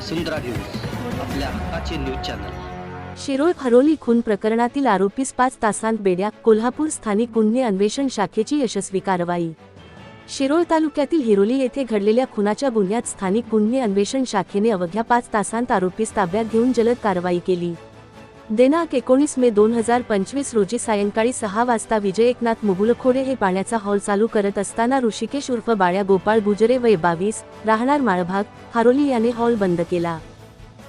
वसुंधरा news आपल्या हक्काचे news channel. Shirol Haroli खून प्रकरणातील आरोपीस पाच तासांत बेड्या कोल्हापूर स्थानिक गुन्हे अन्वेषण शाखेची यशस्वी कारवाई. शिरोळ तालुक्यातील हिरोली येथे घडलेल्या खुनाच्या गुन्ह्यात स्थानिक गुन्हे अन्वेषण शाखेने अवघ्या पाच तासांत आरोपीस ताब्यात घेऊन जलद कारवाई केली. दिनांक एकोणीस मे दोन हजार पंचवीस रोजी सायंकाळी सहा वाजता विजय एकनाथ मुगुलखोडे हे पाण्याचा हॉल चालू करत असताना ऋषिकेश उर्फ बाळ्या गोपाळ गुजरे वय बावीस राहणार माळभाग हारोली याने हॉल बंद केला.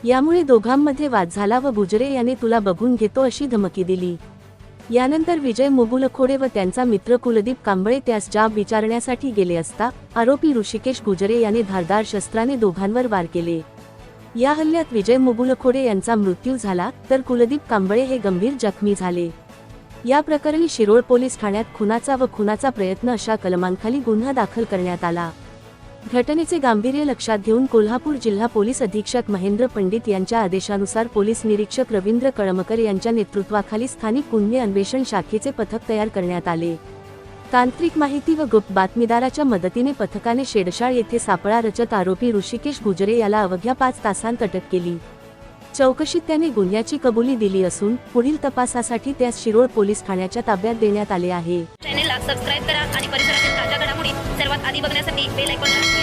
यामुळे दोघांमध्ये वाद झाला व गुजरे याने तुला बघून घेतो अशी धमकी दिली. यानंतर विजय मुगुलखोडे व त्यांचा मित्र कुलदीप कांबळे त्यास जाब विचारण्यासाठी गेले असता आरोपी ऋषिकेश गुजरे याने धारदार शस्त्राने दोघांवर वार केले. या हल्ल्यात विजय मुबुलखोडे यांचा मृत्यू झाला तर कुलदीप कांबळे हे गंभीर जखमी झाले. या प्रकरणी शिरोळ पोलीस ठाण्यात खुनाचा व खुनाचा प्रयत्न अशा कलमांखाली गुन्हा दाखल करण्यात आला. घटनेचे गांभीर्य लक्षात घेऊन कोल्हापूर जिल्हा पोलीस अधीक्षक महेंद्र पंडित यांच्या आदेशानुसार पोलीस निरीक्षक रवींद्र कळमकर यांच्या नेतृत्वाखाली स्थानिक गुन्हे अन्वेषण शाखेचे पथक तयार करण्यात आले. तांत्रिक माहिती व गुप्त बातमीदाराच्या मदतीने पथकाने शेडशाळ येथे सापळा रचत आरोपी ऋषिकेश गुजरे याला अवघ्या पाच तासांत अटक केली. चौकशीत त्याने गुन्ह्याची कबुली दिली असून पुढील तपासासाठी त्यास शिरोळ पोलीस ठाण्याच्या ताब्यात देण्यात आले आहे. चॅनेलला सबस्क्राईब करा आणि परिसरातील ताज्या घडामोडी सर्वात आधी बघण्यासाठी बेल आयकॉन